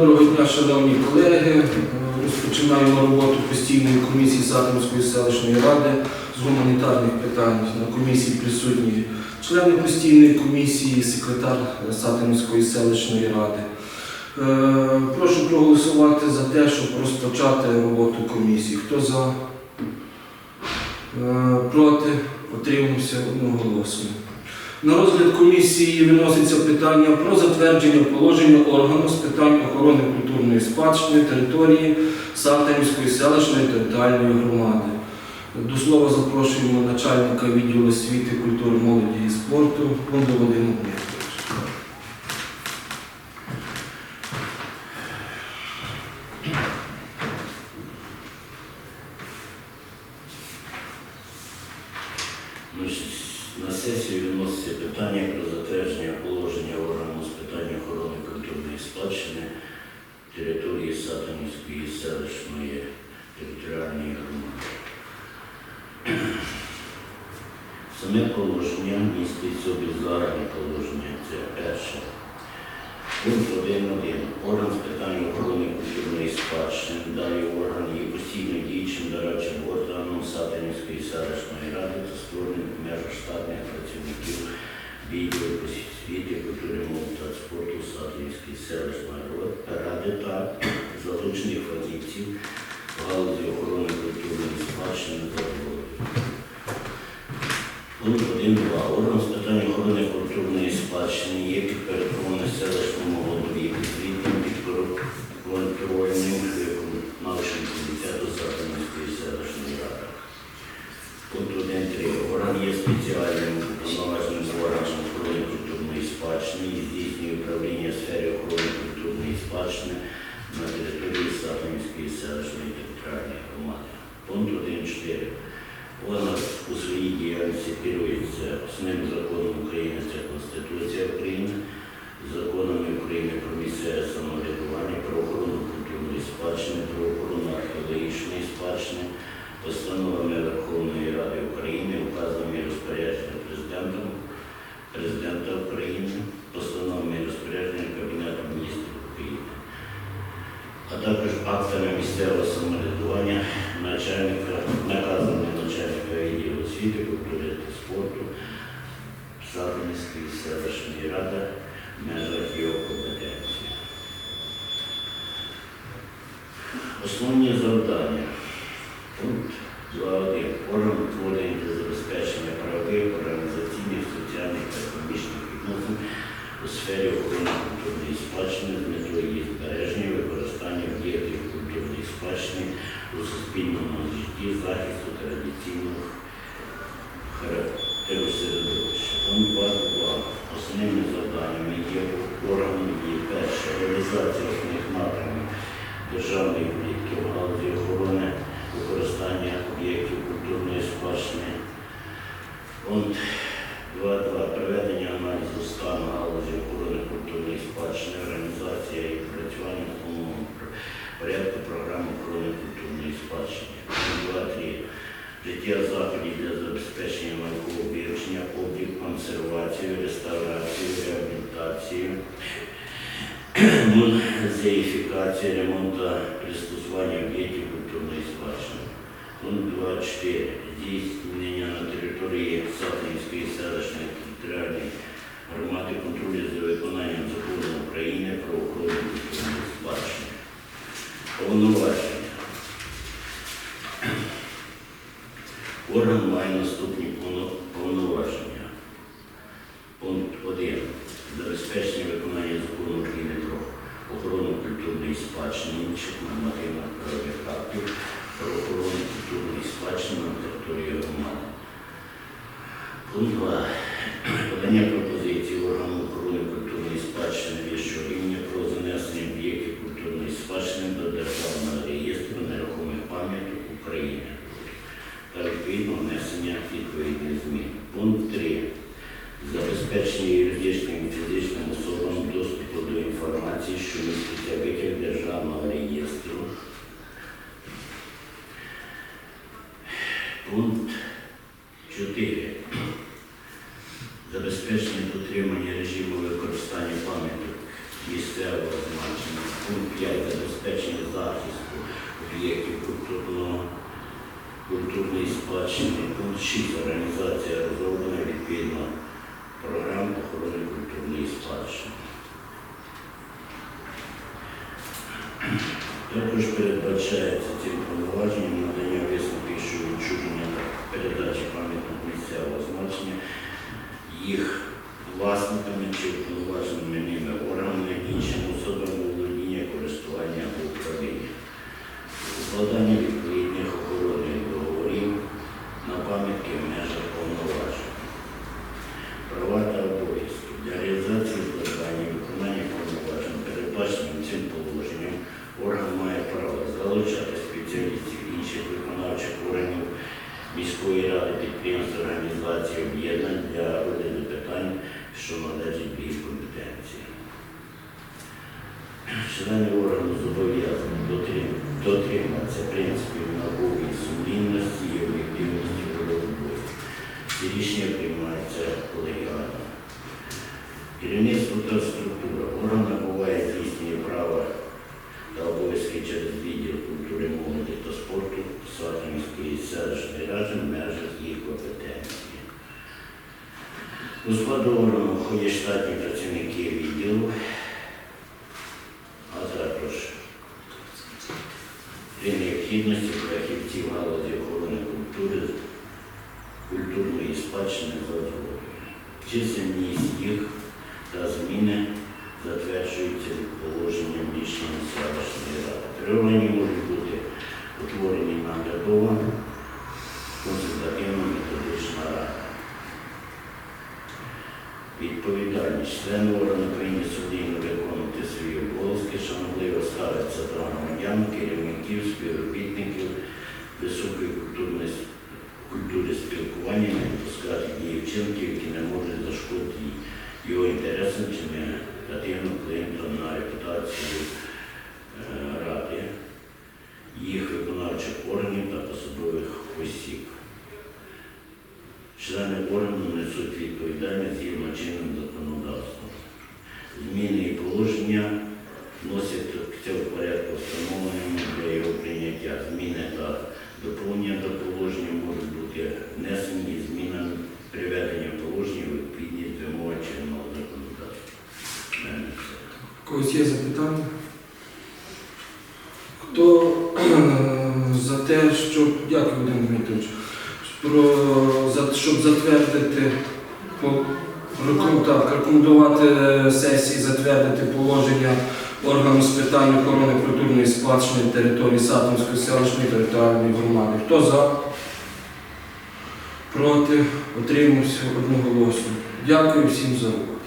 Доброго дня, шановні колеги. Е, Розпочинаємо роботу постійної комісії Сатинської селищної ради з гуманітарних питань. На комісії присутні члени постійної комісії, секретар Сатинської селищної ради. Е, Прошу проголосувати за те, щоб розпочати роботу комісії. Хто за? Е, Проти? Утримався одноголосно. На розгляд комісії виноситься питання про затвердження положення органу з питань охорони культурної спадщини території Салтанівської селищної територіальної громади. До слова запрошуємо начальника відділу освіти, культури, молоді і спорту Бонду Вадиму Дмитровича. Значить, На сесію питання про затвердження положення органу з питань охорони культурної спадщини території Сатанівської селищної територіальної громади. Саме положення містить собі положення. Це перше. Пункт 1.1. Орган з питань охорони культурної спадщини далі орган є постійно діючим дорадчим органом селищної ради та створеним в межах штатних працівників відділу освіти, культури, мови та спорту Сатанівської селищної ради та залучених фахівців галузі охорони культурної спадщини та. Пункт 1.2. Орган з питань охорони культурної спадщини є підпорядкований селищному голові відповідним підконтрольним виконавчим комітету Сатанівської селищної ради. Пункт 1.3. Орган є спеціальним уповноваженим органом охорони культурної спадщини і здійснює управління в сфері охорони культурної спадщини на території Сатанівської селищної територіальної громади. Пункт 1.4. Вона у своїй діяльності керується основним законом України, це Конституція України, законами України про місцеве самоврядування, про охорону культурної спадщини, про охорону археологічної спадщини, постановами Верховної Ради України, указами і розпорядженням президента, президента України, постановами і розпорядженням Кабінету міністрів України а також актами місцевого самоврядування, начальника, наказами начальника відділу освіти, культури спорту Сатанівської селищної ради в межах його компетенції. Основні завдання. Пункт 2.1. Орган утворення та забезпечення правових, організаційних, соціальних та економічних відносин у сфері охорони культурної спадщини з метою її збереження, використання об'єктів культурної спадщини у суспільному житті, захисту традиційного характеру Тому Пункт 2.2. Основними завданнями є органами є перша реалізація основних напрямів державної політики в галузі охорони використання об'єктів культурної спадщини. Пункт 2.2. Проведення аналізу стану галузі охорони культурної спадщини, організація і працювання в умовах порядку програми охорони культурної спадщини. Пункт 2.3. Життя заходів для забезпечення наукового вивчення, облік, консервацію, реставрацію, реабілітацію, музеїфікацію, ремонт та пристосування об'єктів культурної спадщини. Пункт 24. Здійснення на території Сатинської селищної територіальної громади контролю за виконанням закону України про охорону культурної спадщини. Повноваження. Орган має наступні повноваження. Пункт 1. Забезпечення виконання закону України про охорону культурної спадщини інших нормативних правових актів про охорону культурної спадщини на території громади. Пункт 2. Подання пропозицій органу охорони культурної спадщини вищого рівня про занесення об'єктів культурної спадщини до Державного реєстру нерухомих пам'яток України та відповідно внесення відповідних. Пункт 3. Забезпечення юридичним і фізичним особам доступу до інформації, що міститься витяг Державного реєстру. Пункт 4. Забезпечення дотримання режиму використання пам'яток місцевого значення. Пункт 5 забезпечення захисту об'єктів культурної спадщини. Пункт 6 організація розроблена відповідно програм охорони культурної спадщини. Також передбачається цим повноваженням надання висновків що відчуження та передачі пам'ятних місцевого значення їх власниками чи уповноваженими ними органами іншим особам у володіння, користування або управління. Укладання відповідних охоронних договорів на пам'ятки в межах повноважень. Права та обов'язки для реалізації завдань і виконання повноважень, передбаченим цим положенням, орган має право залучати спеціалістів інших виконавчих органів міської ради, підприємств, організацій, для родини питань, що належать до їх компетенції. Члени органу зобов'язані дотрим- дотримуватися принципів наукової сумлінності і об'єктивності роботи. Ці рішення приймаються колегіально. Керівництво та структура орган набуває здійснює права та обов'язки через відділ культури, молоді та спорту Сватинської селищної ради в межах їх компетенції. У складу штатні працівники відділу, а також при необхідності фахівців галузі охорони культури, культурної спадщини за згодою. Чисельність їх та зміни затверджуються положенням рішення селищної ради. При можуть бути утворені наглядова консультативно-методична рада. Відповідальність. Члени органу країни сумлінно виконувати свої обов'язки, шанобливо ставитися до громадян, керівників, співробітників високої культурної культури спілкування, не допускати дії вчинків, які не можуть зашкодити його інтересам чи негативно вплинути на репутацію е, ради, їх виконавчих органів та посадових осіб. Члени органу несуть відповідальність згідно чинним законодавством. Зміни положення вносяться в порядку встановленому для його прийняття. Зміни та доповнення до положення можуть бути внесені змінами приведення положення відповідність вимоги чинного законодавства. Когось є запитання? Хто е, за те, щоб. Дякую, Володимир. Про, щоб затвердити, так, рекомендувати е, сесії затвердити положення органу з питань охорони культурної спадщини території Сатинської селищної територіальної громади. Хто за? Проти? Отримався одноголосно. Дякую всім за увагу.